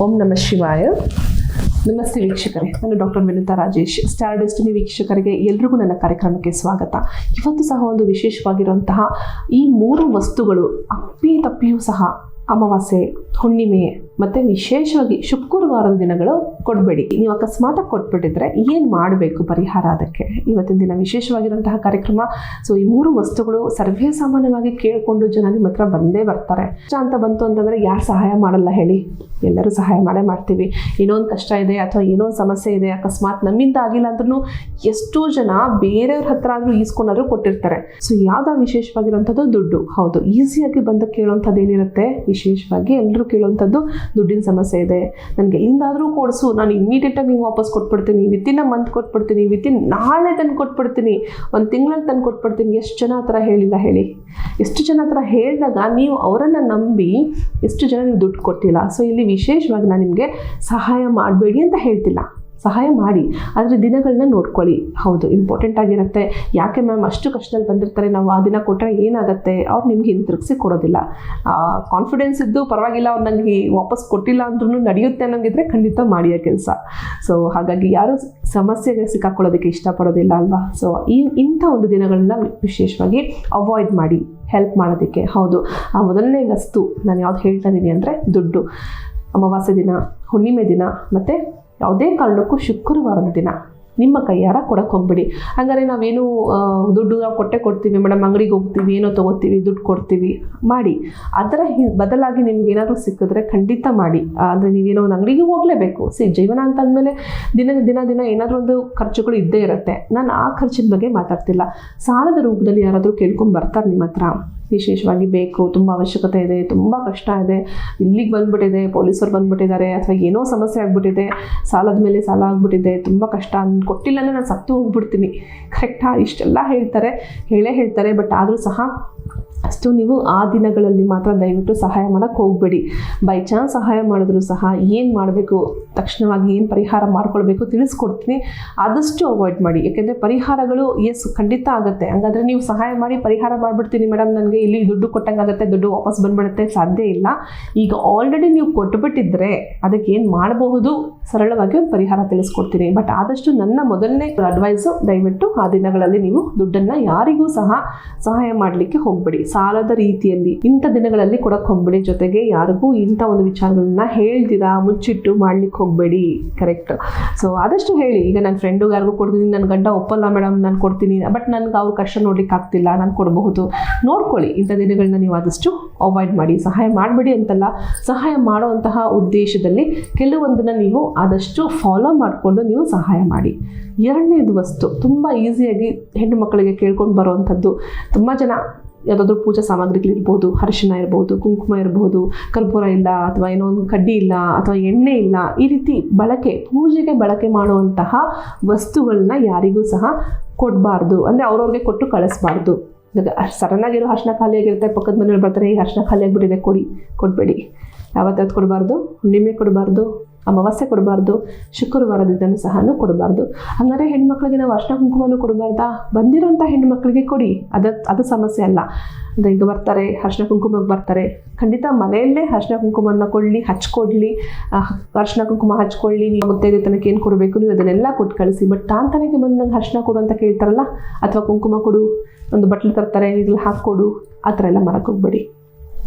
ಓಂ ನಮ ಶಿವಾಯ. ನಮಸ್ತೆ ವೀಕ್ಷಕರೇ, ನಾನು doctor Vinita Rajesh star destiny ವೀಕ್ಷಕರಿಗೆ ಎಲ್ರಿಗೂ ನನ್ನ ಕಾರ್ಯಕ್ರಮಕ್ಕೆ ಸ್ವಾಗತ. ಇವತ್ತು ಸಹ ಒಂದು ವಿಶೇಷವಾಗಿರುವಂತಹ ಈ ಮೂರು ವಸ್ತುಗಳು ಅಪ್ಪಿ ತಪ್ಪಿಯೂ ಸಹ ಅಮಾವಾಸ್ಯೆ ಹುಣ್ಣಿಮೆ ಮತ್ತು ವಿಶೇಷವಾಗಿ ಶುಕ್ರವಾರದ ದಿನಗಳು ಕೊಡಬೇಡಿ. ನೀವು ಅಕಸ್ಮಾತಾಗಿ ಕೊಟ್ಬಿಟ್ಟಿದ್ರೆ ಏನು ಮಾಡಬೇಕು ಪರಿಹಾರ ಅದಕ್ಕೆ? ಇವತ್ತಿನ ದಿನ ವಿಶೇಷವಾಗಿರುವಂತಹ ಕಾರ್ಯಕ್ರಮ. ಸೊ ಈ ಮೂರು ವಸ್ತುಗಳು ಸರ್ವೇ ಸಾಮಾನ್ಯವಾಗಿ ಕೇಳಿಕೊಂಡು ಜನ ನಿಮ್ಮ ಹತ್ರ ಬಂದೇ ಬರ್ತಾರೆ. ಕಷ್ಟ ಅಂತ ಬಂತು ಅಂತಂದರೆ ಯಾರು ಸಹಾಯ ಮಾಡಲ್ಲ ಹೇಳಿ. ಎಲ್ಲರೂ ಸಹಾಯ ಮಾಡೇ ಮಾಡ್ತೀವಿ. ಏನೋ ಒಂದು ಕಷ್ಟ ಇದೆ ಅಥವಾ ಏನೋ ಒಂದು ಸಮಸ್ಯೆ ಇದೆ, ಅಕಸ್ಮಾತ್ ನಮ್ಮಿಂದ ಆಗಿಲ್ಲ ಅಂದ್ರೂ ಎಷ್ಟೋ ಜನ ಬೇರೆಯವ್ರ ಹತ್ರ ಆದರೂ ಈಸ್ಕೊಂಡಾದ್ರೂ ಕೊಟ್ಟಿರ್ತಾರೆ. ಸೊ ಯಾವ್ದು ವಿಶೇಷವಾಗಿರುವಂಥದ್ದು? ದುಡ್ಡು. ಹೌದು ಈಸಿಯಾಗಿ ಬಂದು ಕೇಳುವಂಥದ್ದು ಏನಿರುತ್ತೆ? ವಿಶೇಷವಾಗಿ ಎಲ್ಲರೂ ಕೇಳುವಂಥದ್ದು ದುಡ್ಡಿನ ಸಮಸ್ಯೆ ಇದೆ. ನನಗೆ ಎಲ್ಲಿಂದಾದರೂ ಕೊಡಿಸು. ನಾನು ಇಮ್ಮಿಡಿಯೇಟಾಗಿ ನೀವು ವಾಪಸ್ ಕೊಟ್ಬಿಡ್ತೀನಿ. ವಿತಿನ್ ಅ ಮಂತ್ ಕೊಟ್ಬಿಡ್ತೀನಿ. ವಿತಿನ್ ನಾಳೆ ತಂದು ಕೊಟ್ಬಿಡ್ತೀನಿ. ಒಂದು ತಿಂಗಳಲ್ಲಿ ತಂದು ಕೊಟ್ಬಿಡ್ತೀನಿ. ಎಷ್ಟು ಜನ ಆ ಥರ ಹೇಳಿಲ್ಲ ಹೇಳಿ. ಎಷ್ಟು ಜನ ಹತ್ರ ಹೇಳಿದಾಗ ನೀವು ಅವರನ್ನು ನಂಬಿ ಎಷ್ಟು ಜನ ನೀವು ದುಡ್ಡು ಕೊಟ್ಟಿಲ್ಲ. ಸೊ ಇಲ್ಲಿ ವಿಶೇಷವಾಗಿ ನಾನು ನಿಮಗೆ ಸಹಾಯ ಮಾಡಬೇಡಿ ಅಂತ ಹೇಳ್ತಿಲ್ಲ. ಸಹಾಯ ಮಾಡಿ. ಆದರೆ ದಿನಗಳನ್ನ ನೋಡ್ಕೊಳ್ಳಿ. ಹೌದು ಇಂಪಾರ್ಟೆಂಟ್ ಆಗಿರುತ್ತೆ. ಯಾಕೆ ಮ್ಯಾಮ್ ಅಷ್ಟು ಕಷ್ಟದಲ್ಲಿ ಬಂದಿರ್ತಾರೆ? ನಾವು ಆ ದಿನ ಕೊಟ್ಟರೆ ಏನಾಗುತ್ತೆ? ಅವ್ರು ನಿಮ್ಗೆ ಹಿಂತಿರುಗಿಸಿ ಕೊಡೋದಿಲ್ಲ. ಕಾನ್ಫಿಡೆನ್ಸ್ ಇದ್ದು ಪರವಾಗಿಲ್ಲ, ಅವ್ರು ನನಗೆ ವಾಪಸ್ ಕೊಟ್ಟಿಲ್ಲ ಅಂದ್ರೂ ನಡೆಯುತ್ತೆ ಅನ್ನೋಂಗಿದ್ರೆ ಖಂಡಿತ ಮಾಡಿ ಆ ಕೆಲಸ. ಸೊ ಹಾಗಾಗಿ ಯಾರು ಸಮಸ್ಯೆಗೆ ಸಿಕ್ಕಾಕೊಳ್ಳೋದಕ್ಕೆ ಇಷ್ಟಪಡೋದಿಲ್ಲ ಅಲ್ವಾ? ಸೊ ಈ, ಇಂಥ ಒಂದು ದಿನಗಳನ್ನ ವಿಶೇಷವಾಗಿ ಅವಾಯ್ಡ್ ಮಾಡಿ ಹೆಲ್ಪ್ ಮಾಡೋದಕ್ಕೆ. ಹೌದು, ಆ ಮೊದಲನೇ ವಸ್ತು, ನಾನು ಯಾವ್ದು ಹೇಳ್ತಾ ಇದ್ದೀನಿ ಅಂದರೆ ದುಡ್ಡು. ಅಮಾವಾಸ್ಯೆ ದಿನ, ಹುಣ್ಣಿಮೆ ದಿನ, ಮತ್ತು ಯಾವುದೇ ಕಾರಣಕ್ಕೂ ಶುಕ್ರವಾರದ ದಿನ. ನಿಮ್ಮ ಕೈಯಾರ ಕೊಡಕ್ಕೆ ಹೋಗ್ಬಿಡಿ. ಹಂಗಾರೆ ನಾವೇನು ದುಡ್ಡು ನಾವು ಕೊಟ್ಟೆ ಕೊಡ್ತೀವಿ ಮೇಡಮ್ ಅಂಗಡಿಗೆ ಹೋಗ್ತೀವಿ, ಏನೋ ತೊಗೋತೀವಿ, ದುಡ್ಡು ಕೊಡ್ತೀವಿ, ಮಾಡಿ. ಅದರ ಹಿ- ಬದಲಾಗಿ ನಿಮ್ಗೆ ಏನಾದರೂ ಸಿಕ್ಕಿದ್ರೆ ಖಂಡಿತ ಮಾಡಿ. ಅಂದರೆ ನೀವೇನೋ ಒಂದು ಅಂಗಡಿಗೆ ಹೋಗಲೇಬೇಕು. ಸಿ, ಜೀವನ ಅಂತ ಅಂದಮೇಲೆ ದಿನ ದಿನ ದಿನ ಏನಾದರೂ ಒಂದು ಖರ್ಚುಗಳು ಇದ್ದೇ ಇರುತ್ತೆ. ನಾನು ಆ ಖರ್ಚಿನ ಬಗ್ಗೆ ಮಾತಾಡ್ತಿಲ್ಲ. ಸಾಲದ ರೂಪದಲ್ಲಿ ಯಾರಾದರೂ ಕೇಳ್ಕೊಂಡು ಬರ್ತಾರೆ ನಿಮ್ಮ ಹತ್ರ. ವಿಶೇಷವಾಗಿ ಬೇಕು, ತುಂಬ ಅವಶ್ಯಕತೆ ಇದೆ, ತುಂಬ ಕಷ್ಟ ಇದೆ. ಇಲ್ಲಿಗೆ ಬಂದ್ಬಿಟ್ಟಿದೆ ಪೊಲೀಸರು ಬಂದ್ಬಿಟ್ಟಿದ್ದಾರೆ, ಅಥವಾ ಏನೋ ಸಮಸ್ಯೆ ಆಗಿಬಿಟ್ಟಿದೆ, ಸಾಲದ ಮೇಲೆ ಸಾಲ ಆಗಿಬಿಟ್ಟಿದೆ, ತುಂಬ ಕಷ್ಟ ನಾನು ಕೊಟ್ಟಿಲ್ಲ ನಾನು ಸತ್ತು ಹೋಗ್ಬಿಡ್ತೀನಿ. ಕರೆಕ್ಟಾ ಇಷ್ಟೆಲ್ಲ ಹೇಳ್ತಾರೆ, ಹೇಳೇ ಹೇಳ್ತಾರೆ ಬಟ್ ಆದರೂ ಸಹ ಅಷ್ಟು ನೀವು ಆ ದಿನಗಳಲ್ಲಿ ಮಾತ್ರ ದಯವಿಟ್ಟು ಸಹಾಯ ಮಾಡೋಕ್ಕೆ ಹೋಗಬೇಡಿ. ಬೈ ಚಾನ್ಸ್ ಸಹಾಯ ಮಾಡಿದ್ರು ಸಹ ಏನು ಮಾಡಬೇಕು, ತಕ್ಷಣವಾಗಿ ಏನು ಪರಿಹಾರ ಮಾಡ್ಕೊಳ್ಬೇಕು ತಿಳಿಸ್ಕೊಡ್ತೀನಿ. ಆದಷ್ಟು ಅವಾಯ್ಡ್ ಮಾಡಿ. ಯಾಕೆಂದರೆ ಪರಿಹಾರಗಳು ಎಸ್ ಖಂಡಿತ ಆಗುತ್ತೆ. ಹಂಗಾದ್ರೆ ನೀವು ಸಹಾಯ ಮಾಡಿ, ಪರಿಹಾರ ಮಾಡಿಬಿಡ್ತೀನಿ ಮೇಡಮ್ ನನಗೆ. ಇಲ್ಲಿ ದುಡ್ಡು ಕೊಟ್ಟಂಗಾಗುತ್ತೆ, ದುಡ್ಡು ವಾಪಸ್ ಬಂದ್ಬಿಡುತ್ತೆ, ಸಾಧ್ಯ ಇಲ್ಲ. ಈಗ ಆಲ್ರೆಡಿ ನೀವು ಕೊಟ್ಬಿಟ್ಟಿದ್ರೆ ಅದಕ್ಕೆ ಏನು ಮಾಡಬಹುದು? ಸರಳವಾಗಿ ಒಂದು ಪರಿಹಾರ ತಿಳಿಸ್ಕೊಡ್ತೀನಿ. ಬಟ್ ಆದಷ್ಟು ನನ್ನ ಮೊದಲನೇ ಅಡ್ವೈಸು ದಯವಿಟ್ಟು ಆ ದಿನಗಳಲ್ಲಿ ನೀವು ದುಡ್ಡನ್ನು ಯಾರಿಗೂ ಸಹ ಸಹಾಯ ಮಾಡಲಿಕ್ಕೆ ಹೋಗ್ಬೇಡಿ. ಸಾಲದ ರೀತಿಯಲ್ಲಿ ಇಂಥ ದಿನಗಳಲ್ಲಿ ಕೊಡಕ್ ಹೋಗ್ಬೇಡಿ. ಜೊತೆಗೆ ಯಾರಿಗೂ ಇಂಥ ಒಂದು ವಿಚಾರಗಳನ್ನ ಹೇಳ್ದಿರಾ ಮುಚ್ಚಿಟ್ಟು ಮಾಡ್ಲಿಕ್ಕೆ ಹೋಗಬೇಡಿ. ಕರೆಕ್ಟ್ ಸೊ ಆದಷ್ಟು ಹೇಳಿ. ಈಗ ನನ್ನ ಫ್ರೆಂಡು ಯಾರಿಗೂ ಕೊಡ್ತೀನಿ, ನನ್ನ ಗಂಡ ಒಪ್ಪಲ್ಲ ಮೇಡಮ್ ನಾನು ಕೊಡ್ತೀನಿ. ಬಟ್ ನನ್ಗೆ ಅವ್ರ ಕಷ್ಟ ನೋಡ್ಲಿಕ್ಕೆ ಆಗ್ತಿಲ್ಲ, ನಾನು ಕೊಡಬಹುದು. ನೋಡ್ಕೊಳ್ಳಿ. ಇಂಥ ದಿನಗಳನ್ನ ನೀವು ಆದಷ್ಟು ಅವಾಯ್ಡ್ ಮಾಡಿ. ಸಹಾಯ ಮಾಡಬೇಡಿ ಅಂತಲ್ಲ. ಸಹಾಯ ಮಾಡುವಂತಹ ಉದ್ದೇಶದಲ್ಲಿ ಕೆಲವೊಂದನ್ನು ನೀವು ಆದಷ್ಟು ಫಾಲೋ ಮಾಡಿಕೊಂಡು ನೀವು ಸಹಾಯ ಮಾಡಿ. ಎರಡನೇದು ವಸ್ತು, ತುಂಬ ಈಸಿಯಾಗಿ ಹೆಣ್ಣು ಮಕ್ಕಳಿಗೆ ಕೇಳ್ಕೊಂಡು ಬರುವಂಥದ್ದು. ತುಂಬ ಜನ ಯಾವುದಾದ್ರೂ ಪೂಜಾ ಸಾಮಗ್ರಿಗಳಿರ್ಬೋದು ಅರಿಶಿನ ಇರ್ಬೋದು, ಕುಂಕುಮ ಇರ್ಬೋದು, ಕರ್ಪೂರ ಇಲ್ಲ ಅಥವಾ ಏನೋ ಒಂದು ಕಡ್ಡಿ ಇಲ್ಲ ಅಥವಾ ಎಣ್ಣೆ ಇಲ್ಲ, ಈ ರೀತಿ ಬಳಕೆ, ಪೂಜೆಗೆ ಬಳಕೆ ಮಾಡುವಂತಹ ವಸ್ತುಗಳನ್ನ ಯಾರಿಗೂ ಸಹ ಕೊಡಬಾರ್ದು. ಅಂದರೆ ಅವ್ರವ್ರಿಗೆ ಕೊಟ್ಟು ಕಳಿಸ್ಬಾರ್ದು. ಆಗಿರೋ ಅರ್ಶಿನ ಖಾಲಿಯಾಗಿರುತ್ತೆ ಪಕ್ಕದ ಮನೇಲಿ ಬರ್ತಾರೆ ಈ ಅರ್ಶನ ಖಾಲಿಯಾಗಿಬಿಟ್ಟಿದೆ ಕೊಡಿ, ಕೊಡಬೇಡಿ. ಯಾವತ್ತಾದ್ರು ಕೊಡಬಾರ್ದು ಹುಣ್ಣಿಮೆ ಕೊಡಬಾರ್ದು ಅಮಾವಾಸ್ಯೆ ಕೊಡಬಾರ್ದು ಶುಕ್ರವಾರದ ದಿನ ಸಹ ಕೊಡಬಾರ್ದು. ಹಂಗಾರೆ ಹೆಣ್ಮಕ್ಳಿಗೆ ನಾವು ಅರ್ಶನ ಕುಂಕುಮನೂ ಕೊಡಬಾರ್ದಾ? ಬಂದಿರೋಂಥ ಹೆಣ್ಮಕ್ಳಿಗೆ ಕೊಡಿ. ಅದು ಅದು ಸಮಸ್ಯೆ ಅಲ್ಲ. ಅಂದರೆ ಈಗ ಬರ್ತಾರೆ ಅರ್ಶಿನ ಕುಂಕುಮಕ್ಕೆ ಬರ್ತಾರೆ. ಖಂಡಿತ ಮನೆಯಲ್ಲೇ ಅರ್ಶಿನ ಕುಂಕುಮನ ಕೊಡಲಿ, ಹಚ್ಕೊಡ್ಲಿ. ಅರ್ಶನ ಕುಂಕುಮ ಹಚ್ಕೊಳ್ಳಿ, ನೀವು ಮುತ್ತೈದೆ ತನಕ ಏನು ಕೊಡಬೇಕು ನೀವು ಅದನ್ನೆಲ್ಲ ಕೊಟ್ಟು ಕಳಿಸಿ. ಬಟ್ ತಾಂತನಿಗೆ ಬಂದು ನಂಗೆ ಅರ್ಶಿನ ಕೊಡು ಅಂತ ಕೇಳ್ತಾರಲ್ಲ, ಅಥವಾ ಕುಂಕುಮ ಕೊಡು, ಒಂದು ಬಟ್ಲು ತರ್ತಾರೆ, ಇದ್ರಲ್ಲಿ ಹಾಕ್ಕೊಡು, ಆ ಥರ ಎಲ್ಲ ಹೋಗ್ಬೇಡಿ.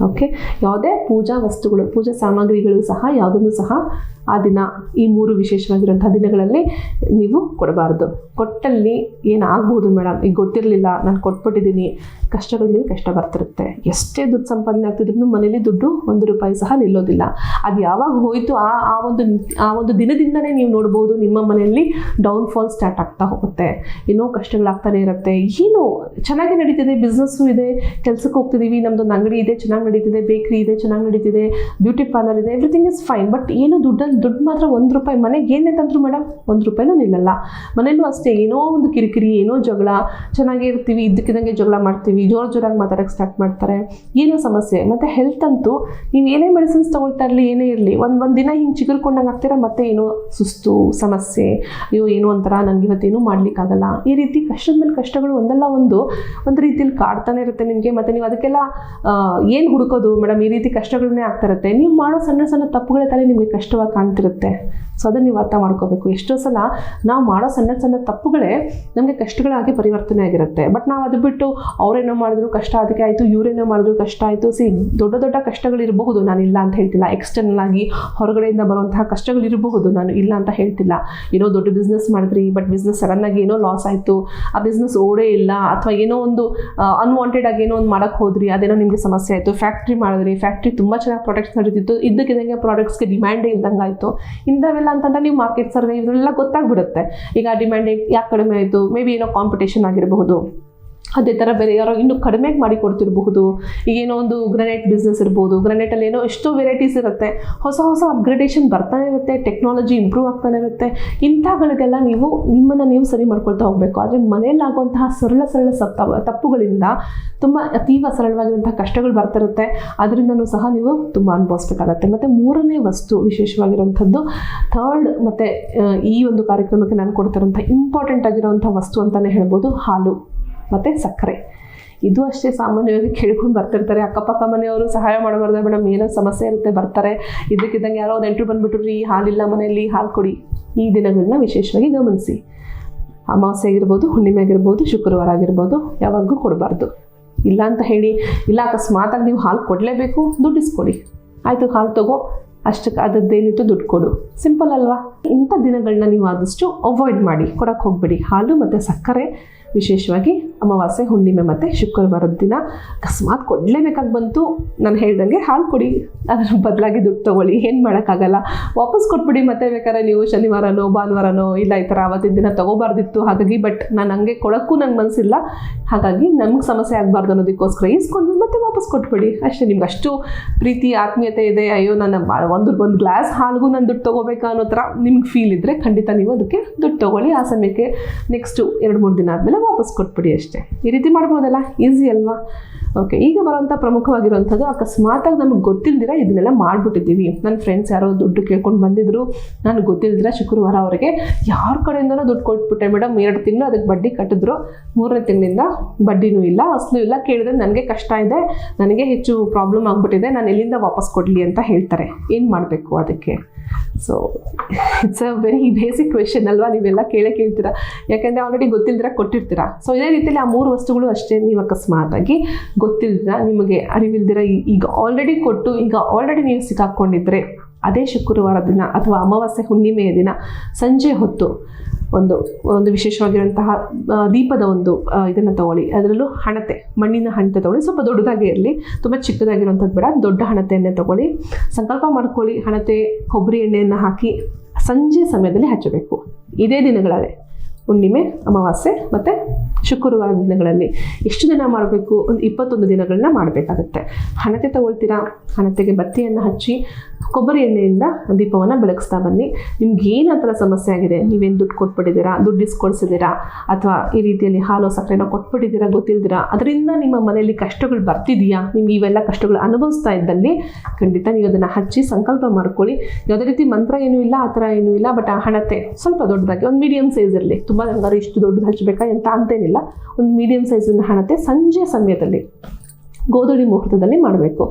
ಓಕೆ ಯಾವುದೇ ಪೂಜಾ ವಸ್ತುಗಳು, ಪೂಜಾ ಸಾಮಗ್ರಿಗಳು ಸಹ, ಯಾವುದನ್ನು ಸಹ ಆ ದಿನ, ಈ ಮೂರು ವಿಶೇಷವಾಗಿರುವಂಥ ದಿನಗಳಲ್ಲಿ ನೀವು ಕೊಡಬಾರ್ದು. ಕೊಟ್ಟಲ್ಲಿ ಏನಾಗ್ಬೋದು ಮೇಡಮ್? ಈಗ ಗೊತ್ತಿರಲಿಲ್ಲ, ನಾನು ಕೊಟ್ಬಿಟ್ಟಿದ್ದೀನಿ. ಕಷ್ಟಗಳ ಮೇಲೆ ಕಷ್ಟ ಬರ್ತಿರುತ್ತೆ. ಎಷ್ಟೇ ದುಡ್ಡು ಸಂಪಾದನೆ ಆಗ್ತಿದ್ರು ಮನೇಲಿ ದುಡ್ಡು ಒಂದು ರೂಪಾಯಿ ಸಹ ನಿಲ್ಲೋದಿಲ್ಲ. ಅದು ಯಾವಾಗ ಹೋಯಿತು ಆ ಆ ಒಂದು ಆ ಒಂದು ದಿನದಿಂದನೇ ನೀವು ನೋಡ್ಬೋದು ನಿಮ್ಮ ಮನೆಯಲ್ಲಿ ಡೌನ್ಫಾಲ್ ಸ್ಟಾರ್ಟ್ ಆಗ್ತಾ ಹೋಗುತ್ತೆ. ಏನೋ ಕಷ್ಟಗಳಾಗ್ತಾನೆ ಇರುತ್ತೆ. ಏನು, ಚೆನ್ನಾಗಿ ನಡೀತಿದೆ ಬಿಸ್ನೆಸ್ಸು ಇದೆ, ಕೆಲಸಕ್ಕೆ ಹೋಗ್ತಿದ್ದೀವಿ ನಮ್ಮದೊಂದು ಅಂಗಡಿ ಇದೆ, ಚೆನ್ನಾಗಿ ನಡೀತಿದೆ ಬೇಕ್ರಿ ಇದೆ, ಚೆನ್ನಾಗಿ ನಡೀತಿದೆ ಬ್ಯೂಟಿ ಪಾರ್ಲರ್ ಇದೆ ಎವ್ರಿಥಿಂಗ್ ಇಸ್ ಫೈನ್ ಬಟ್ ಏನು ದುಡ್ಡಲ್ಲಿ ಒಟ್ಟಿನಲ್ಲಿ ದುಡ್ಡು ಮಾತ್ರ ಒಂದು ರೂಪಾಯಿ ಮನೆಗೆ ಏನೇ ತಂದ್ರು ಮೇಡಮ್ ಒಂದು ರೂಪಾಯಿನೂ ನಿಲ್ಲಲ್ಲ. ಮನೇಲೂ ಅಷ್ಟೇ ಏನೋ ಒಂದು ಕಿರಿಕಿರಿ, ಏನೋ ಜಗಳ, ಚೆನ್ನಾಗೇ ಇರ್ತೀವಿ, ಇದ್ದಕ್ಕಿದ್ದಂಗೆ ಜಗಳ ಮಾಡ್ತೀವಿ ಜೋರು ಜೋರಾಗಿ ಮಾತಾಡೋಕ್ಕೆ ಸ್ಟಾರ್ಟ್ ಮಾಡ್ತಾರೆ. ಏನೋ ಸಮಸ್ಯೆ. ಮತ್ತು ಹೆಲ್ತ್ ಅಂತೂ ನೀವು ಏನೇ ಮೆಡಿಸಿನ್ಸ್ ತೊಗೊಳ್ತಾ ಇರಲಿ, ಏನೇ ಇರಲಿ, ಒಂದು ಒಂದು ದಿನ ಹಿಂಗೆ ಚಿಗುರ್ಕೊಂಡಂಗೆ ಆಗ್ತೀರಾ? ಮತ್ತೆ ಏನೋ ಸುಸ್ತು, ಸಮಸ್ಯೆ, ಅಯ್ಯೋ, ಏನೋ ಒಂಥರ ನನಗೆ ಇವತ್ತೇನೂ ಮಾಡಲಿಕ್ಕಾಗಲ್ಲ. ಈ ರೀತಿ ಕಷ್ಟದ ಮೇಲೆ ಕಷ್ಟಗಳು ಒಂದಲ್ಲ ಒಂದು ಒಂದು ರೀತಿಯಲ್ಲಿ ಕಾಡ್ತಾನೆ ಇರುತ್ತೆ ನಿಮಗೆ. ಮತ್ತು ನೀವು ಅದಕ್ಕೆಲ್ಲ ಏನು ಹುಡುಕೋದು? ಮೇಡಮ್, ಈ ರೀತಿ ಕಷ್ಟಗಳನ್ನೇ ಆಗ್ತಾ ಇರುತ್ತೆ. ನೀವು ಮಾಡೋ ಸಣ್ಣ ಸಣ್ಣ ತಪ್ಪುಗಳೇ ತಲೆ ನಿಮಗೆ ಕಷ್ಟವಾಗಿ ಕಾಣ್ತಿರುತ್ತೆ. ಸೊ ಅದನ್ನು ನೀವು ಅರ್ಥ ಮಾಡ್ಕೋಬೇಕು. ಎಷ್ಟೋ ಸಲ ನಾವು ಮಾಡೋ ಸಣ್ಣ ಸಣ್ಣ ತಪ್ಪುಗಳೇ ನಮಗೆ ಕಷ್ಟಗಳಾಗಿ ಪರಿವರ್ತನೆ ಆಗಿರುತ್ತೆ. ಬಟ್ ನಾವು ಅದು ಬಿಟ್ಟು ಅವರೇನೋ ಮಾಡಿದ್ರು ಕಷ್ಟ, ಅದಕ್ಕೆ ಆಯಿತು, ಇವರೇನೋ ಮಾಡಿದ್ರು ಕಷ್ಟ ಆಯಿತು. ಸಿ, ದೊಡ್ಡ ದೊಡ್ಡ ಕಷ್ಟಗಳಿರಬಹುದು ನಾನು ಇಲ್ಲ ಅಂತ ಹೇಳ್ತಿಲ್ಲ. ಎಕ್ಸ್ಟರ್ನಲ್ ಆಗಿ ಹೊರಗಡೆಯಿಂದ ಬರುವಂತಹ ಕಷ್ಟಗಳಿರಬಹುದು ನಾನು ಇಲ್ಲ ಅಂತ ಹೇಳ್ತಿಲ್ಲ. ಏನೋ ದೊಡ್ಡ ಬಿಸ್ನೆಸ್ ಮಾಡಿದ್ರಿ ಬಟ್ ಬಿಸ್ನೆಸ್ ಸಡನ್ನಾಗಿ ಏನೋ ಲಾಸ್ ಆಯಿತು. ಆ ಬಿಸ್ನೆಸ್ ಓಡೇ ಇಲ್ಲ. ಅಥವಾ ಏನೋ ಒಂದು ಅನ್ವಾಂಟೆಡ್ ಆಗಿ ಏನೋ ಒಂದು ಮಾಡಕ್ಕೆ ಹೋದ್ರಿ, ಅದೇನೋ ನಿಮಗೆ ಸಮಸ್ಯೆ ಆಯಿತು. ಫ್ಯಾಕ್ಟ್ರಿ ಮಾಡಿದ್ರಿ ಫ್ಯಾಕ್ಟ್ರಿ ತುಂಬ ಚೆನ್ನಾಗಿ ಪ್ರಾಡಕ್ಟ್ಸ್ ನಡೀತಿತ್ತು. ಇದ್ದಕ್ಕಿದ್ದಂಗೆ ಪ್ರಾಡಕ್ಟ್ಸ್ಗೆ ಡಿಮ್ಯಾಂಡೇ ಇಲ್ದಂಗೆ ಆಯಿತು ಇಂಥವೆಲ್ಲ ಅಂತಂದ್ರೆ ನೀವು ಮಾರ್ಕೆಟ್ ಸರ್ವೆ ಇದೆಲ್ಲ ಗೊತ್ತಾಗ್ಬಿಡುತ್ತೆ. ಈಗ ಡಿಮ್ಯಾಂಡ್ ಯಾಕೆ ಕಡಿಮೆ ಆಯಿತು? ಮೇ ಬಿ ಏನೋ ಕಾಂಪಿಟೇಷನ್ ಆಗಿರಬಹುದು. ಅದೇ ಥರ ಬೇರೆ ಯಾರೋ ಇನ್ನೂ ಕಡಿಮೆಗೆ ಮಾಡಿ ಕೊಡ್ತಿರಬಹುದು. ಈಗ ಏನೋ ಒಂದು ಗ್ರನೇಟ್ ಬಿಸ್ನೆಸ್ ಇರ್ಬೋದು ಗ್ರನೇಟಲ್ಲಿ ಏನೋ ಎಷ್ಟೋ ವೆರೈಟೀಸ್ ಇರುತ್ತೆ. ಹೊಸ ಹೊಸ ಅಪ್ಗ್ರೇಡೇಷನ್ ಬರ್ತಾನೆ ಇರುತ್ತೆ ಟೆಕ್ನಾಲಜಿ ಇಂಪ್ರೂವ್ ಆಗ್ತಾನೆ ಇರುತ್ತೆ. ಇಂಥಗಳಿಗೆಲ್ಲ ನೀವು ನಿಮ್ಮನ್ನು ನೀವು ಸರಿ ಮಾಡ್ಕೊಳ್ತಾ ಹೋಗಬೇಕು. ಆದರೆ ಮನೆಯಲ್ಲಾಗುವಂತಹ ಸರಳ ಸರಳ ಸಪ್ತ ತಪ್ಪುಗಳಿಂದ ತುಂಬ ಅತೀವ ಸರಳವಾಗಿರುವಂತಹ ಕಷ್ಟಗಳು ಬರ್ತಿರುತ್ತೆ ಅದರಿಂದನೂ ಸಹ ನೀವು ತುಂಬ ಅನುಭವಿಸ್ಬೇಕಾಗತ್ತೆ. ಮತ್ತು ಮೂರನೇ ವಸ್ತು ವಿಶೇಷವಾಗಿರುವಂಥದ್ದು ಥರ್ಡ್ ಮತ್ತು ಈ ಒಂದು ಕಾರ್ಯಕ್ರಮಕ್ಕೆ ನಾನು ಕೊಡ್ತಿರೋಂಥ ಇಂಪಾರ್ಟೆಂಟ್ ಆಗಿರುವಂಥ ವಸ್ತು ಅಂತಲೇ ಹೇಳ್ಬೋದು, ಹಾಲು. ಮತ್ತು ಸಕ್ಕರೆ. ಇದು ಅಷ್ಟೇ ಸಾಮಾನ್ಯವಾಗಿ ಕೇಳ್ಕೊಂಡು ಬರ್ತಿರ್ತಾರೆ. ಅಕ್ಕಪಕ್ಕ ಮನೆಯವರು ಸಹಾಯ ಮಾಡಬಾರ್ದು. ಮೇಡಮ್, ಏನೋ ಸಮಸ್ಯೆ ಇರುತ್ತೆ, ಬರ್ತಾರೆ. ಇದಕ್ಕಿದ್ದಂಗೆ ಯಾರೋ ನೆಂಟರು ಬಂದುಬಿಟ್ರು ರೀ ಹಾಲಿಲ್ಲ ಮನೆಯಲ್ಲಿ, ಹಾಲು ಕೊಡಿ. ಈ ದಿನಗಳನ್ನ ವಿಶೇಷವಾಗಿ ಗಮನಿಸಿ. ಅಮಾವಾಸ್ಯೆ ಆಗಿರ್ಬೋದು, ಹುಣ್ಣಿಮೆ ಆಗಿರ್ಬೋದು, ಶುಕ್ರವಾರ ಆಗಿರ್ಬೋದು ಯಾವಾಗೂ ಕೊಡಬಾರ್ದು. ಇಲ್ಲ ಅಂತ ಹೇಳಿ, ಇಲ್ಲ ಅಕಸ್ಮಾತಾಗಿ ನೀವು ಹಾಲು ಕೊಡಲೇಬೇಕು, ದುಡ್ಡು ಇಸ್ಕೊಡಿ. ಆಯಿತು, ಹಾಲು ತಗೋ. ಅಷ್ಟಕ್ಕೆ ಅದದ್ದೇನಿತ್ತು ದುಡ್ಡು ಕೊಡು. ಸಿಂಪಲ್ ಅಲ್ವಾ? ಇಂಥ ದಿನಗಳನ್ನ ನೀವು ಆದಷ್ಟು ಅವಾಯ್ಡ್ ಮಾಡಿ. ಕೊಡಕ್ಕೆ ಹೋಗಬೇಡಿ. ಹಾಲು ಮತ್ತು ಸಕ್ಕರೆ. ವಿಶೇಷವಾಗಿ ಅಮಾವಾಸ್ಯೆ, ಹುಣ್ಣಿಮೆ ಮತ್ತು ಶುಕ್ರವಾರದ ದಿನ ಅಕಸ್ಮಾತ್ ಕೊಡಲೇಬೇಕಾಗಿ ಬಂತು. ನಾನು ಹೇಳ್ದಂಗೆ ಹಾಲು ಕೊಡಿ, ಅದ್ರ ಬದಲಾಗಿ ದುಡ್ಡು ತೊಗೊಳ್ಳಿ, ಏನು ಮಾಡೋಕ್ಕಾಗಲ್ಲ. ವಾಪಸ್ ಕೊಟ್ಬಿಡಿ ಮತ್ತೆ ಬೇಕಾದ್ರೆ ನೀವು ಶನಿವಾರನೋ, ಭಾನುವಾರನೋ, ಇಲ್ಲ ಈ ಥರ ಆವತ್ತಿನ ದಿನ ತೊಗೋಬಾರ್ದಿತ್ತು ಹಾಗಾಗಿ, ಬಟ್ ನಾನು ಹಂಗೆ ಕೊಡೋಕ್ಕೂ ನಂಗೆ ಮನಸ್ಸಿಲ್ಲ ಹಾಗಾಗಿ ನಮ್ಗೆ ಸಮಸ್ಯೆ ಆಗಬಾರ್ದು ಅನ್ನೋದಕ್ಕೋಸ್ಕರ ಈಸ್ಕೊಂಡು ಮತ್ತೆ ವಾಪಸ್ ಕೊಟ್ಬಿಡಿ. ಅಷ್ಟೇ, ನಿಮ್ಗೆ ಅಷ್ಟು ಪ್ರೀತಿ, ಆತ್ಮೀಯತೆ ಇದೆ, ಅಯ್ಯೋ, ನನ್ನ ಒಂದು ಒಂದು ಗ್ಲಾಸ್ ಹಾಲಿಗೂ ನಾನು ದುಡ್ಡು ತೊಗೋಬೇಕಾ ಅನ್ನೋ ಥರ ನಿಮ್ಗೆ ಫೀಲ್ ಇದ್ದರೆ ಖಂಡಿತ ನೀವು ಅದಕ್ಕೆ ದುಡ್ಡು ತೊಗೊಳ್ಳಿ. ಆ ಸಮಯಕ್ಕೆ ನೆಕ್ಸ್ಟು ಎರಡು, ಮೂರು ದಿನ ಆದಮೇಲೆ ವಾಪಸ್ ಕೊಟ್ಬಿಡಿ ಅಷ್ಟೇ. ಈ ರೀತಿ ಮಾಡ್ಬೋದಲ್ಲ? ಈಸಿ ಅಲ್ವಾ? ಓಕೆ ಈಗ ಬರುವಂಥ ಪ್ರಮುಖವಾಗಿರುವಂಥದ್ದು ಅಕಸ್ಮಾತಾಗಿ ನಮಗೆ ಗೊತ್ತಿಲ್ದಿರ ಇದನ್ನೆಲ್ಲ ಮಾಡಿಬಿಟ್ಟಿದ್ದೀವಿ. ನನ್ನ ಫ್ರೆಂಡ್ಸ್ ಯಾರೋ ದುಡ್ಡು ಕೇಳ್ಕೊಂಡು ಬಂದಿದ್ರು ನನಗೆ ಗೊತ್ತಿಲ್ದಿರ ಶುಕ್ರವಾರ ಅವರಿಗೆ ಯಾರ ಕಡೆಯಿಂದನೋ ದುಡ್ಡು ಕೊಟ್ಬಿಟ್ಟೆ ಮೇಡಮ್. ಎರಡು ತಿಂಗಳು ಅದಕ್ಕೆ ಬಡ್ಡಿ ಕಟ್ಟಿದ್ರು. ಮೂರನೇ ತಿಂಗಳಿಂದ ಬಡ್ಡಿನೂ ಇಲ್ಲ, ಅಸಲು ಇಲ್ಲ, ಕೇಳಿದ್ರೆ ನನಗೆ ಕಷ್ಟ ಇದೆ, ನನಗೆ ಹೆಚ್ಚು ಪ್ರಾಬ್ಲಮ್ ಆಗಿಬಿಟ್ಟಿದೆ, ನಾನು ಎಲ್ಲಿಂದ ವಾಪಸ್ ಕೊಡಲಿ ಅಂತ ಹೇಳ್ತಾರೆ. ಏನು ಮಾಡಬೇಕು ಅದಕ್ಕೆ? So it's a very basic question ಅಲ್ವಾ? ನೀವೆಲ್ಲ ಕೇಳೇ ಕೇಳ್ತೀರಾ. ಯಾಕೆಂದರೆ ಆಲ್ರೆಡಿ ಗೊತ್ತಿಲ್ದಿರ ಕೊಟ್ಟಿರ್ತೀರಾ. ಸೊ ಇದೇ ರೀತಿಯಲ್ಲಿ ಆ ಮೂರು ವಸ್ತುಗಳು ಅಷ್ಟೇ ನೀವು ಅಕಸ್ಮಾತಾಗಿ ಗೊತ್ತಿಲ್ದಿರ ನಿಮಗೆ ಅರಿವಿಲ್ದಿರ ಈಗ ಆಲ್ರೆಡಿ ಕೊಟ್ಟು, ಈಗ ಆಲ್ರೆಡಿ ನೀವು ಸಿಕ್ಕಾಕ್ಕೊಂಡಿದ್ರೆ ಅದೇ ಶುಕ್ರವಾರ ದಿನ ಅಥವಾ ಅಮಾವಾಸ್ಯೆ ಹುಣ್ಣಿಮೆಯ ದಿನ ಸಂಜೆ ಹೊತ್ತು ಒಂದು ಒಂದು ವಿಶೇಷವಾಗಿರುವಂತಹ ದೀಪದ ಒಂದು ಇದನ್ನು ತಗೊಳ್ಳಿ. ಅದರಲ್ಲೂ ಹಣತೆ, ಮಣ್ಣಿನ ಹಣತೆ ತಗೊಳ್ಳಿ. ಸ್ವಲ್ಪ ದೊಡ್ಡದಾಗಿ ಇರಲಿ, ತುಂಬ ಚಿಕ್ಕದಾಗಿರುವಂಥದ್ದು ಬೇಡ, ದೊಡ್ಡ ಹಣತೆಯನ್ನೇ ತಗೊಳ್ಳಿ. ಸಂಕಲ್ಪ ಮಾಡ್ಕೊಳ್ಳಿ, ಹಣತೆ, ಕೊಬ್ಬರಿ ಎಣ್ಣೆಯನ್ನು ಹಾಕಿ, ಸಂಜೆ ಸಮಯದಲ್ಲಿ ಹಚ್ಚಬೇಕು. ಇದೇ ದಿನಗಳಲ್ಲೇ ಹುಣ್ಣಿಮೆ, ಅಮಾವಾಸ್ಯೆ ಮತ್ತು ಶುಕ್ರವಾರ ದಿನಗಳಲ್ಲಿ. ಎಷ್ಟು ದಿನ ಮಾಡಬೇಕು? ಒಂದು ಇಪ್ಪತ್ತೊಂದು ದಿನಗಳನ್ನ ಮಾಡಬೇಕಾಗುತ್ತೆ. ಹಣತೆ ತಗೊಳ್ತೀರಾ? ಹಣತೆಗೆ ಬತ್ತಿಯನ್ನು ಹಚ್ಚಿ ಕೊಬ್ಬರಿ ಎಣ್ಣೆಯಿಂದ ದೀಪವನ್ನು ಬೆಳಗಿಸ್ತಾ ಬನ್ನಿ. ನಿಮ್ಗೆ ಏನು ಥರ ಸಮಸ್ಯೆ ಆಗಿದೆ? ನೀವೇನು ದುಡ್ಡು ಕೊಟ್ಬಿಟ್ಟಿದ್ದೀರಾ? ದುಡ್ಡು ಇಸ್ಕೊಳ್ಸಿದ್ದೀರಾ? ಅಥವಾ ಈ ರೀತಿಯಲ್ಲಿ ಹಾಲು ಸಕ್ಕರೆನ ಕೊಟ್ಬಿಟ್ಟಿದ್ದೀರಾ ಗೊತ್ತಿಲ್ದಿರಾ? ಅದರಿಂದ ನಿಮ್ಮ ಮನೆಯಲ್ಲಿ ಕಷ್ಟಗಳು ಬರ್ತಿದೆಯಾ? ನಿಮ್ಗೆ ಇವೆಲ್ಲ ಕಷ್ಟಗಳು ಅನುಭವಿಸ್ತಾ ಇದ್ದಲ್ಲಿ ಖಂಡಿತ ನೀವು ಅದನ್ನು ಹಚ್ಚಿ ಸಂಕಲ್ಪ ಮಾಡ್ಕೊಳ್ಳಿ. ಯಾವುದೇ ರೀತಿ ಮಂತ್ರ ಏನೂ ಇಲ್ಲ ಆ ಥರ ಏನೂ ಇಲ್ಲ, ಬಟ್ ಆ ಹಣತೆ ಸ್ವಲ್ಪ ದೊಡ್ಡದಾಗಿ, ಒಂದು ಮೀಡಿಯಮ್ ಸೈಜ್ ಇರಲಿ. ತುಂಬ ಹಂಗಾರೆ ಇಷ್ಟು ದೊಡ್ಡದು ಹಚ್ಚಬೇಕಾ ಅಂತ ಅಂತೇನಿಲ್ಲ. ಒಂದು ಮೀಡಿಯಮ್ ಸೈಜಿನ ಹಣತೆ ಸಂಜೆ ಸಮಯದಲ್ಲಿ ಗೋಧಳಿ ಮುಹೂರ್ತದಲ್ಲಿ ಮಾಡಬೇಕು.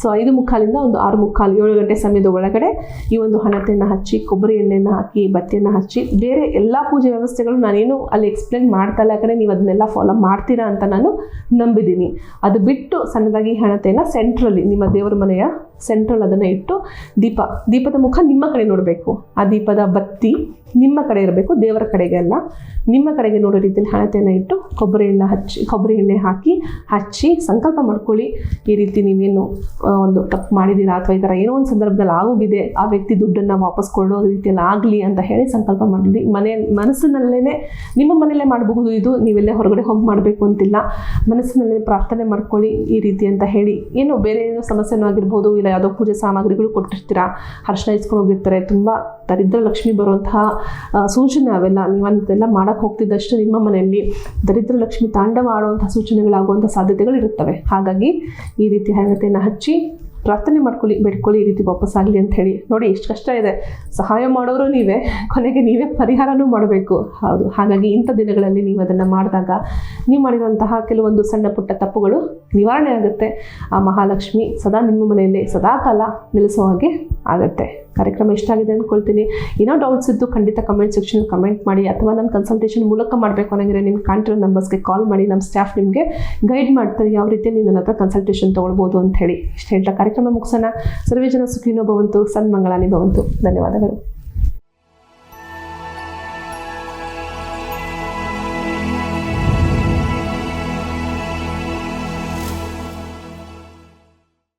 ಸೊ ಐದು ಮುಕ್ಕಾಲಿಂದ ಒಂದು ಆರು ಮುಕ್ಕಾಲು, ಏಳು ಗಂಟೆ ಸಮಯದ ಒಳಗಡೆ ಈ ಒಂದು ಹಣತೆಯನ್ನು ಹಚ್ಚಿ, ಕೊಬ್ಬರಿ ಎಣ್ಣೆಯನ್ನು ಹಾಕಿ, ಬತ್ತಿಯನ್ನು ಹಚ್ಚಿ, ಬೇರೆ ಎಲ್ಲ ಪೂಜೆ ವ್ಯವಸ್ಥೆಗಳು ನಾನೇನು ಅಲ್ಲಿ ಎಕ್ಸ್ಪ್ಲೇನ್ ಮಾಡ್ತಾ ಇಲ್ಲ ಯಾಕಂದರೆ ನೀವು ಅದನ್ನೆಲ್ಲ ಫಾಲೋ ಮಾಡ್ತೀರಾ ಅಂತ ನಾನು ನಂಬಿದ್ದೀನಿ. ಅದು ಬಿಟ್ಟು ಸಣ್ಣದಾಗಿ ಹಣತೆಯನ್ನು ಸೆಂಟ್ರಲ್ಲಿ ನಿಮ್ಮ ದೇವರ ಮನೆಯ ಸೆಂಟ್ರಲ್ ಅದನ್ನು ಇಟ್ಟು ದೀಪ, ದೀಪದ ಮುಖ ನಿಮ್ಮ ಕಡೆ ನೋಡಬೇಕು. ಆ ದೀಪದ ಬತ್ತಿ ನಿಮ್ಮ ಕಡೆ ಇರಬೇಕು, ದೇವರ ಕಡೆಗೆ ಅಲ್ಲ. ನಿಮ್ಮ ಕಡೆಗೆ ನೋಡೋ ರೀತಿಯಲ್ಲಿ ಹಣತೆಯನ್ನು ಇಟ್ಟು ಕೊಬ್ಬರಿ ಎಣ್ಣೆ ಹಚ್ಚಿ, ಕೊಬ್ಬರಿ ಎಣ್ಣೆ ಹಾಕಿ, ಹಚ್ಚಿ ಸಂಕಲ್ಪ ಮಾಡ್ಕೊಳ್ಳಿ. ಈ ರೀತಿ ನೀವೇನು ಒಂದು ತಪ್ಪು ಮಾಡಿದ್ದೀರಾ ಅಥವಾ ಈ ಥರ ಏನೋ ಒಂದು ಸಂದರ್ಭದಲ್ಲಿ ಆಗೋಗಿದೆ, ಆ ವ್ಯಕ್ತಿ ದುಡ್ಡನ್ನು ವಾಪಸ್ ಕೊಡೋ ರೀತಿಯಲ್ಲಿ ಆಗಲಿ ಅಂತ ಹೇಳಿ ಸಂಕಲ್ಪ ಮಾಡಿ ಮನೆ ಮನಸ್ಸಿನಲ್ಲೇ ನಿಮ್ಮ ಮನೆಯಲ್ಲೇ ಮಾಡಬಹುದು ಇದು, ನೀವೆಲ್ಲೇ ಹೊರಗಡೆ ಹೋಗಿ ಮಾಡಬೇಕು ಅಂತಿಲ್ಲ. ಮನಸ್ಸಿನಲ್ಲೇ ಪ್ರಾರ್ಥನೆ ಮಾಡ್ಕೊಳ್ಳಿ ಈ ರೀತಿ ಅಂತ ಹೇಳಿ. ಏನು ಬೇರೆ ಏನೋ ಸಮಸ್ಯೆನೂ ಆಗಿರ್ಬೋದು, ಇಲ್ಲ ಯಾವುದೋ ಪೂಜೆ ಸಾಮಗ್ರಿಗಳು ಕೊಟ್ಟಿರ್ತೀರಾ, ಅರ್ಶನ ಇಸ್ಕೊಂಡು ಹೋಗಿರ್ತಾರೆ. ತುಂಬ ದರಿದ್ರ ಲಕ್ಷ್ಮಿ ಬರುವಂತಹ ಸೂಚನೆ ಅವೆಲ್ಲ, ನೀವು ಅಂತೆಲ್ಲ ಮಾಡಕ್ಕೆ ಹೋಗ್ತಿದ್ದಷ್ಟು ನಿಮ್ಮ ಮನೆಯಲ್ಲಿ ದರಿದ್ರ ಲಕ್ಷ್ಮಿ ತಾಂಡವ ಆಡುವಂಥ ಸೂಚನೆಗಳಾಗುವಂಥ ಸಾಧ್ಯತೆಗಳು ಇರುತ್ತವೆ. ಹಾಗಾಗಿ ಈ ರೀತಿ ಹಣತೆಯನ್ನು ಹಚ್ಚಿ ಪ್ರಾರ್ಥನೆ ಮಾಡ್ಕೊಳ್ಳಿ, ಬೇಡ್ಕೊಳ್ಳಿ, ಈ ರೀತಿ ವಾಪಸ್ಸಾಗಲಿ ಅಂತ ಹೇಳಿ. ನೋಡಿ ಎಷ್ಟು ಕಷ್ಟ ಇದೆ. ಸಹಾಯ ಮಾಡೋರು ನೀವೇ, ಕೊನೆಗೆ ನೀವೇ ಪರಿಹಾರನೂ ಮಾಡಬೇಕು. ಹೌದು, ಹಾಗಾಗಿ ಇಂಥ ದಿನಗಳಲ್ಲಿ ನೀವು ಅದನ್ನು ಮಾಡಿದಾಗ, ನೀವು ಮಾಡಿರುವಂತಹ ಕೆಲವೊಂದು ಸಣ್ಣ ಪುಟ್ಟ ತಪ್ಪುಗಳು ನಿವಾರಣೆ ಆಗುತ್ತೆ. ಆ ಮಹಾಲಕ್ಷ್ಮಿ ಸದಾ ನಿಮ್ಮ ಮನೆಯಲ್ಲಿ, ಸದಾ ಕಾಲ ನಿಲ್ಲಿಸೋ ಹಾಗೆ ಆಗುತ್ತೆ. ಕಾರ್ಯಕ್ರಮ ಇಷ್ಟ ಆಗಿದೆ ಅಂದ್ಕೊಳ್ತೀನಿ ಏನೋ ಡೌಟ್ಸ್ ಇದ್ದು ಖಂಡಿತ ಕಮೆಂಟ್ ಸೆಕ್ಷನ್ ಕಮೆಂಟ್ ಮಾಡಿ, ಅಥವಾ ನನ್ನ ಕನ್ಸಲ್ಟೇಷನ್ ಮೂಲಕ ಮಾಡಬೇಕು ಅನ್ನೋಂಗಿದ್ರೆ ನಿಮ್ಮ ಕಾಣ್ತಿರೋ ನಂಬರ್ಸ್ಗೆ ಕಾಲ್ ಮಾಡಿ ನಮ್ಮ ಸ್ಟಾಫ್ ನಿಮಗೆ ಗೈಡ್ ಮಾಡ್ತಾರೆ, ಯಾವ ರೀತಿ ನೀವು ನನ್ನ ಹತ್ರ ಕನ್ಸಲ್ಟೇಷನ್ ತೊಗೊಳ್ಬೋದು ಅಂತ ಹೇಳಿ. ಇಷ್ಟು ಹೇಳ್ತಾ ಕಾರ್ಯಕ್ರಮ ಮುಗಿಸೋಣ. ಸರ್ವೇ ಜನ ಸುಖಿನೋ ಭವಂತು. ಸನ್ಮಂಗಳಾನಿ ಭವಂತು. ಧನ್ಯವಾದಗಳು.